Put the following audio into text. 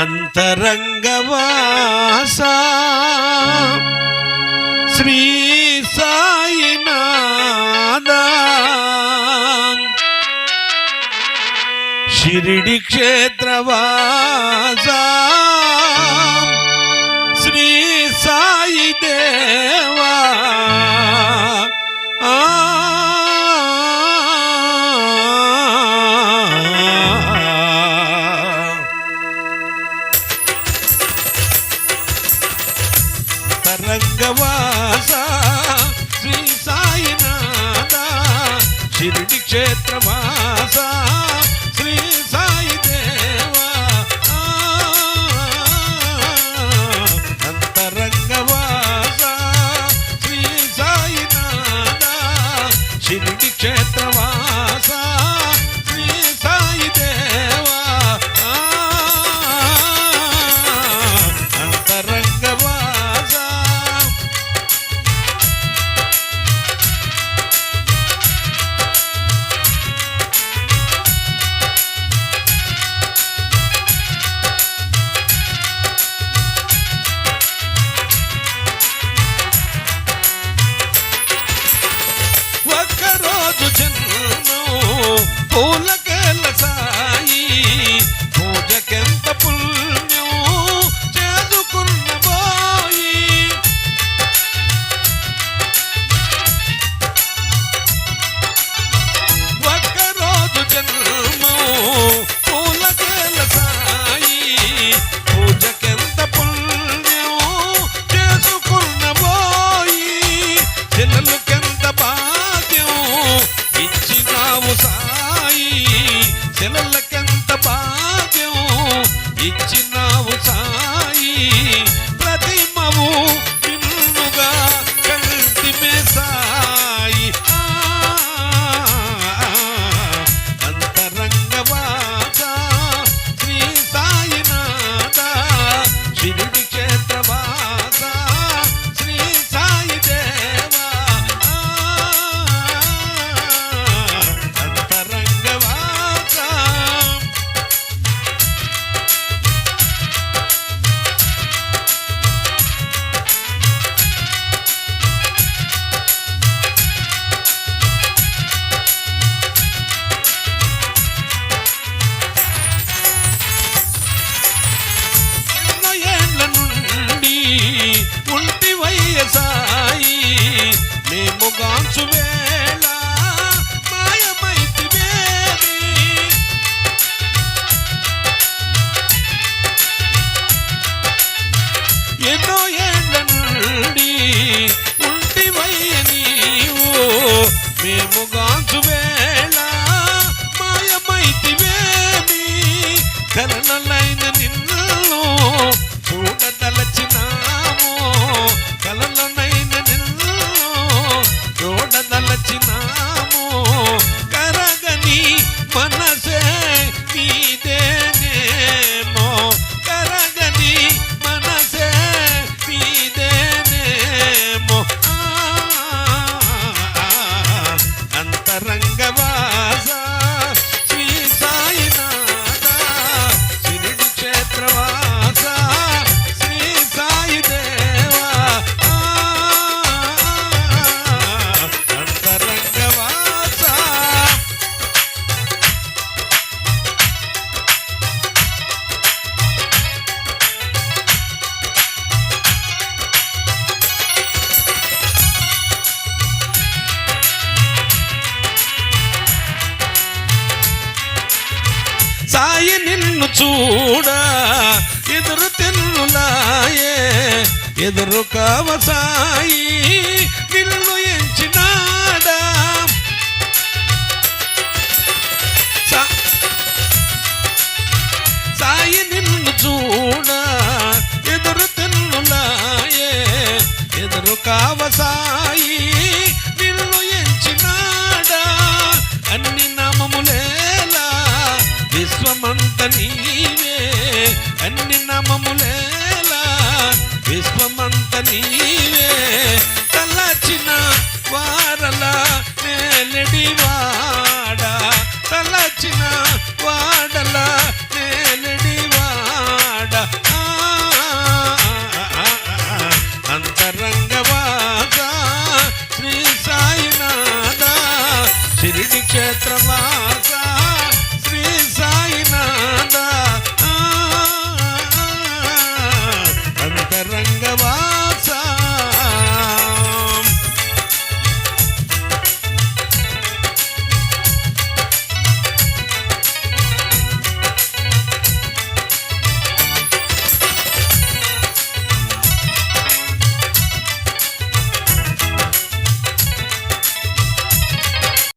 అంతరంగవాస. శ్రీ సాయినాథ. షిరిడి క్షేత్రవాస. శ్రీ సాయి దేవ రంగవాస శ్రీ సాయినాథ షిరిడి క్షేత్రవాస ఇచ్చినావు సాయి. శిలలకెంత భాగ్యం ఇచ్చిన no, yeah. చూడ ఎదురు తెన్నులాయే ఎదురు కావసాయి నిన్ను ఎంచినాడా? సాయి నిన్ను చూడ ఎదురు తెన్నులాయే ఎదురు కావసాయి నిన్ను ఎంచినాడా? అన్ని నామములేలా విశ్వమంత నీవే అన్ని నమములేలా విశ్వమంత నీవే తలచిన వారల నేలడి వాడ. తలచిన వాడల నేలడి వాడ. శ్రీ సాయినాథ శిరిడి క్షేత్రమా.